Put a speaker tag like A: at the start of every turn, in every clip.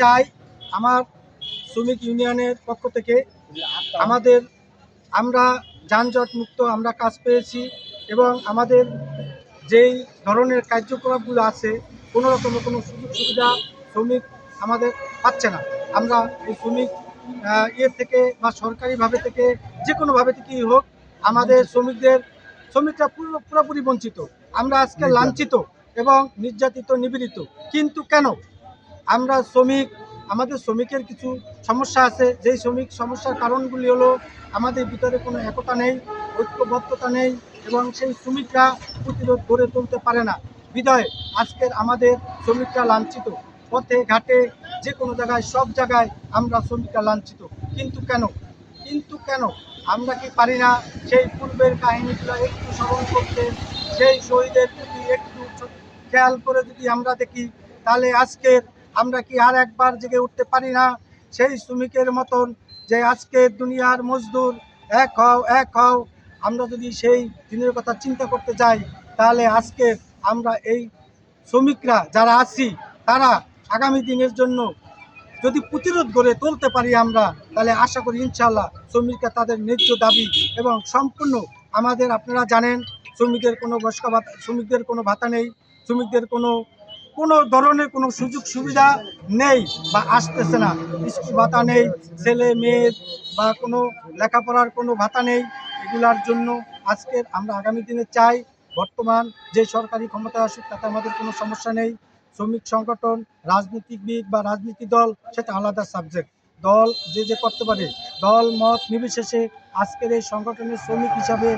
A: চাই আমার শ্রমিক ইউনিয়নের পক্ষ থেকে। আমাদের আমরা যানজট মুক্ত আমরা কাজ পেয়েছি এবং আমাদের যেই ধরনের কার্যকলাপগুলো আছে কোনো রকমের কোনো সুযোগ সুবিধা শ্রমিক আমাদের পাচ্ছে না। আমরা এই শ্রমিক ইয়ে থেকে বা সরকারিভাবে থেকে যে কোনোভাবে থেকেই হোক আমাদের শ্রমিকদের শ্রমিকরা পুরো পুরোপুরি বঞ্চিত। আমরা আজকে লাঞ্ছিত এবং নির্যাতিত নিপীড়িত। কিন্তু কেন? আমরা শ্রমিক, আমাদের শ্রমিকের কিছু সমস্যা আছে। যেই শ্রমিক সমস্যার কারণগুলি হলো, আমাদের ভিতরে কোনো একতা নেই, ঐক্যবদ্ধতা নেই এবং সেই শ্রমিকরা প্রতিরোধ গড়ে তুলতে পারে না। বিদায়, আজকের আমাদের শ্রমিকরা লাঞ্ছিত। পথে, ঘাটে যে কোনো জায়গায়, সব জায়গায় আমরা শ্রমিকরা লাঞ্ছিত। কিন্তু কেন? কিন্তু কেন? আমরা কি পারি না? সেই পূর্বের কাহিনীগুলো একটু স্মরণ করতে, সেই শহীদের প্রতি একটু খেয়াল করে যদি আমরা দেখি, তাহলে আজকের আমরা কি আর একবার জেগে উঠতে পারি না? সেই শ্রমিকের মতন যে আজকের দুনিয়ার মজদুর, এক হও এক হও, আমরা যদি সেই দিনের কথা চিন্তা করতে যাই, তাহলে আজকে আমরা এই শ্রমিকরা যারা আছি, তারা আগামী দিনের জন্য যদি প্রতিরোধ গড়ে তুলতে পারি আমরা, তাহলে আশা করি ইনশাল্লাহ শ্রমিকরা তাদের ন্যায্য দাবি এবং সম্পূর্ণ আমাদের আপনারা জানেন শ্রমিকদের কোনো বয়স্ক ভাতা শ্রমিকদের কোনো ভাতা নেই, শ্রমিকদের কোনো কোনো ধরনের কোনো সুযোগ সুবিধা নেই বা আসতেছে না। স্কুল ভাতা নেই, ছেলে মেয়ের বা কোনো লেখাপড়ার কোনো ভাতা নেই। এগুলার জন্য আজকের আমরা আগামী দিনে চাই, বর্তমান যে সরকারি ক্ষমতা আসুক তাতে আমাদের কোনো সমস্যা নেই। শ্রমিক সংগঠন, রাজনীতিবিদ বা রাজনীতি দল, সেটা আলাদা সাবজেক্ট দল যে যে করতে পারে, দল, মত নির্বিশেষে আজকের এই সংগঠনের শ্রমিক হিসাবে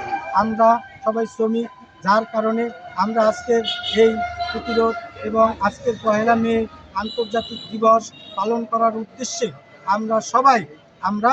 A: আমরা সবাই শ্রমিক, যার কারণে আমরা আজকের এই প্রতিরোধ এবং আজকের পহেলা মে আন্তর্জাতিক দিবস পালন করার উদ্দেশ্যে আমরা সবাই, আমরা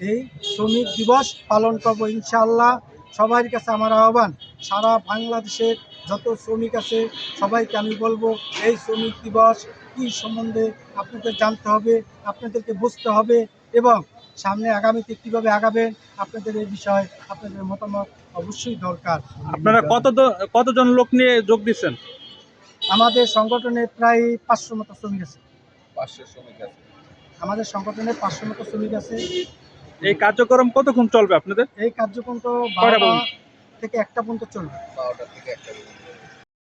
A: এই শ্রমিক দিবস পালন করব ইনশাআল্লাহ। সবার কাছে আমার আহ্বান, সারা বাংলাদেশের যত শ্রমিক আছে সবাইকে আমি বলব, এই শ্রমিক দিবস কী সম্বন্ধে আপনাদের জানতে হবে, আপনাদেরকে বুঝতে হবে এবং সামনে আগামীতে কীভাবে আগাবেন আপনাদের এই বিষয়ে আপনাদের মতামত অবশ্যই দরকার।
B: আপনারা কত কতজন লোক নিয়ে যোগ দিচ্ছেন?
A: আমাদের সংগঠনে প্রায় পাঁচশো মতো শ্রমিক আছে।
C: পাঁচশো শ্রমিক আছে।
A: আমাদের সংগঠনে পাঁচশো মতো শ্রমিক আছে।
B: এই কার্যক্রম কতক্ষণ চলবে আপনাদের?
A: এই কার্যক্রম তো বারোটা থেকে একটা পর্যন্ত চলবে।
C: বারোটা থেকে একটা পর্যন্ত।